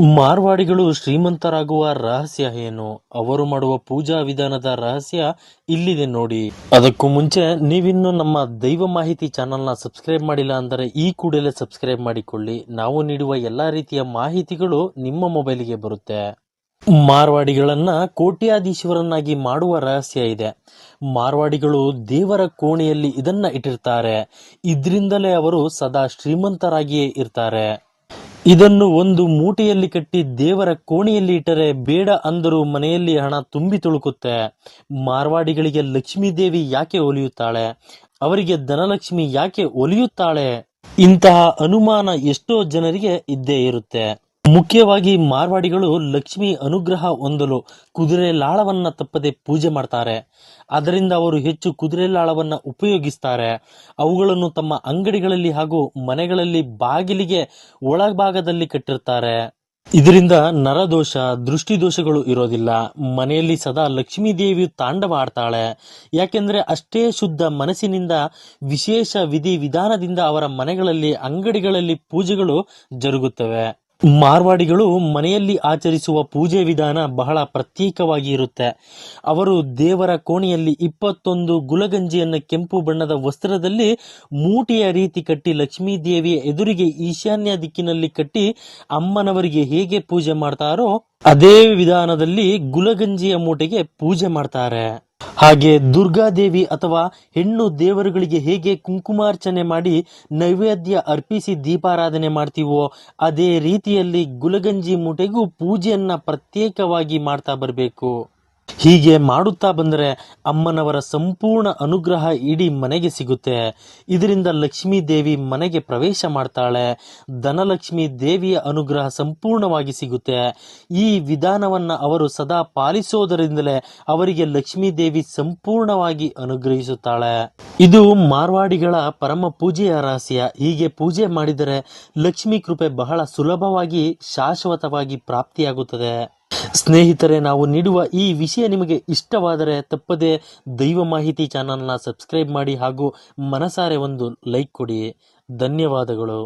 ಮಾರ್ವಾಡಿಗಳು ಶ್ರೀಮಂತರಾಗುವ ರಹಸ್ಯ ಏನು? ಅವರು ಮಾಡುವ ಪೂಜಾ ವಿಧಾನದ ರಹಸ್ಯ ಇಲ್ಲಿದೆ ನೋಡಿ. ಅದಕ್ಕೂ ಮುಂಚೆ ನೀವಿನ್ನು ನಮ್ಮ ದೈವ ಮಾಹಿತಿ ಚಾನೆಲ್ನ ಸಬ್ಸ್ಕ್ರೈಬ್ ಮಾಡಿಲ್ಲ ಅಂದರೆ ಈ ಕೂಡಲೇ ಸಬ್ಸ್ಕ್ರೈಬ್ ಮಾಡಿಕೊಳ್ಳಿ. ನಾವು ನೀಡುವ ಎಲ್ಲಾ ರೀತಿಯ ಮಾಹಿತಿಗಳು ನಿಮ್ಮ ಮೊಬೈಲಿಗೆ ಬರುತ್ತೆ. ಮಾರ್ವಾಡಿಗಳನ್ನ ಕೋಟ್ಯಾಧೀಶ್ವರನ್ನಾಗಿ ಮಾಡುವ ರಹಸ್ಯ ಇದೆ. ಮಾರ್ವಾಡಿಗಳು ದೇವರ ಕೋಣೆಯಲ್ಲಿ ಇದನ್ನ ಇಟ್ಟಿರ್ತಾರೆ. ಇದರಿಂದಲೇ ಅವರು ಸದಾ ಶ್ರೀಮಂತರಾಗಿಯೇ ಇರ್ತಾರೆ. ಇದನ್ನು ಒಂದು ಮೂಟೆಯಲ್ಲಿ ಕಟ್ಟಿ ದೇವರ ಕೋಣೆಯಲ್ಲಿ ಇಟ್ಟರೆ ಬೇಡ ಅಂದರೂ ಮನೆಯಲ್ಲಿ ಹಣ ತುಂಬಿ ತುಳುಕುತ್ತೆ. ಮಾರ್ವಾಡಿಗಳಿಗೆ ಲಕ್ಷ್ಮೀ ದೇವಿ ಯಾಕೆ ಒಲಿಯುತ್ತಾಳೆ? ಅವರಿಗೆ ಧನಲಕ್ಷ್ಮಿ ಯಾಕೆ ಒಲಿಯುತ್ತಾಳೆ? ಇಂತಹ ಅನುಮಾನ ಎಷ್ಟೋ ಜನರಿಗೆ ಇದ್ದೇ ಇರುತ್ತೆ. ಮುಖ್ಯವಾಗಿ ಮಾರ್ವಾಡಿಗಳು ಲಕ್ಷ್ಮಿ ಅನುಗ್ರಹ ಹೊಂದಲು ಕುದುರೆ ಲಾಳವನ್ನ ತಪ್ಪದೆ ಪೂಜೆ ಮಾಡ್ತಾರೆ. ಅದರಿಂದ ಅವರು ಹೆಚ್ಚು ಕುದುರೆ ಲಾಳವನ್ನ ಉಪಯೋಗಿಸ್ತಾರೆ. ಅವುಗಳನ್ನು ತಮ್ಮ ಅಂಗಡಿಗಳಲ್ಲಿ ಹಾಗೂ ಮನೆಗಳಲ್ಲಿ ಬಾಗಿಲಿಗೆ ಒಳಭಾಗದಲ್ಲಿ ಕಟ್ಟಿರ್ತಾರೆ. ಇದರಿಂದ ನರದೋಷ ದೃಷ್ಟಿ ದೋಷಗಳು ಇರೋದಿಲ್ಲ. ಮನೆಯಲ್ಲಿ ಸದಾ ಲಕ್ಷ್ಮೀ ದೇವಿಯು ತಾಂಡವ ಆಡ್ತಾಳೆ. ಯಾಕೆಂದ್ರೆ ಅಷ್ಟೇ ಶುದ್ಧ ಮನಸ್ಸಿನಿಂದ, ವಿಶೇಷ ವಿಧಿ ವಿಧಾನದಿಂದ ಅವರ ಮನೆಗಳಲ್ಲಿ, ಅಂಗಡಿಗಳಲ್ಲಿ ಪೂಜೆಗಳು ಜರುಗುತ್ತವೆ. ಮಾರ್ವಾಡಿಗಳು ಮನೆಯಲ್ಲಿ ಆಚರಿಸುವ ಪೂಜೆ ವಿಧಾನ ಬಹಳ ಪ್ರತ್ಯೇಕವಾಗಿ ಇರುತ್ತೆ. ಅವರು ದೇವರ ಕೋಣೆಯಲ್ಲಿ ಇಪ್ಪತ್ತೊಂದು ಗುಲಗಂಜಿಯನ್ನು ಕೆಂಪು ಬಣ್ಣದ ವಸ್ತ್ರದಲ್ಲಿ ಮೂಟೆಯ ರೀತಿ ಕಟ್ಟಿ ಲಕ್ಷ್ಮೀ ದೇವಿಯ ಎದುರಿಗೆ ಈಶಾನ್ಯ ದಿಕ್ಕಿನಲ್ಲಿ ಕಟ್ಟಿ ಅಮ್ಮನವರಿಗೆ ಹೇಗೆ ಪೂಜೆ ಮಾಡ್ತಾರೋ ಅದೇ ವಿಧಾನದಲ್ಲಿ ಗುಲಗಂಜಿಯ ಮೂಟೆಗೆ ಪೂಜೆ ಮಾಡ್ತಾರೆ. ಹಾಗೆ ದುರ್ಗಾದೇವಿ ಅಥವಾ ಹೆಣ್ಣು ದೇವರುಗಳಿಗೆ ಹೇಗೆ ಕುಂಕುಮಾರ್ಚನೆ ಮಾಡಿ ನೈವೇದ್ಯ ಅರ್ಪಿಸಿ ದೀಪಾರಾಧನೆ ಮಾಡ್ತೀವೋ ಅದೇ ರೀತಿಯಲ್ಲಿ ಗುಲಗಂಜಿ ಮೂಟೆಗೂ ಪೂಜೆಯನ್ನ ಪ್ರತ್ಯೇಕವಾಗಿ ಮಾಡ್ತಾ ಬರಬೇಕು. ಹೀಗೆ ಮಾಡುತ್ತಾ ಬಂದರೆ ಅಮ್ಮನವರ ಸಂಪೂರ್ಣ ಅನುಗ್ರಹ ಇಡೀ ಮನೆಗೆ ಸಿಗುತ್ತೆ. ಇದರಿಂದ ಲಕ್ಷ್ಮೀ ದೇವಿ ಮನೆಗೆ ಪ್ರವೇಶ ಮಾಡ್ತಾಳೆ. ಧನಲಕ್ಷ್ಮಿ ದೇವಿಯ ಅನುಗ್ರಹ ಸಂಪೂರ್ಣವಾಗಿ ಸಿಗುತ್ತೆ. ಈ ವಿಧಾನವನ್ನು ಅವರು ಸದಾ ಪಾಲಿಸೋದರಿಂದಲೇ ಅವರಿಗೆ ಲಕ್ಷ್ಮೀ ದೇವಿ ಸಂಪೂರ್ಣವಾಗಿ ಅನುಗ್ರಹಿಸುತ್ತಾಳೆ. ಇದು ಮಾರ್ವಾಡಿಗಳ ಪರಮ ಪೂಜೆಯ ರಹಸ್ಯ. ಹೀಗೆ ಪೂಜೆ ಮಾಡಿದರೆ ಲಕ್ಷ್ಮೀ ಕೃಪೆ ಬಹಳ ಸುಲಭವಾಗಿ ಶಾಶ್ವತವಾಗಿ ಪ್ರಾಪ್ತಿಯಾಗುತ್ತದೆ. ಸ್ನೇಹಿತರೆ, ನಾವು ನೀಡುವ ಈ ವಿಷಯ ನಿಮಗೆ ಇಷ್ಟವಾದರೆ ತಪ್ಪದೆ ದೈವ ಮಾಹಿತಿ ಚಾನಲ್ನ ಸಬ್ಸ್ಕ್ರೈಬ್ ಮಾಡಿ ಹಾಗೂ ಮನಸಾರೆ ಒಂದು ಲೈಕ್ ಕೊಡಿ. ಧನ್ಯವಾದಗಳು.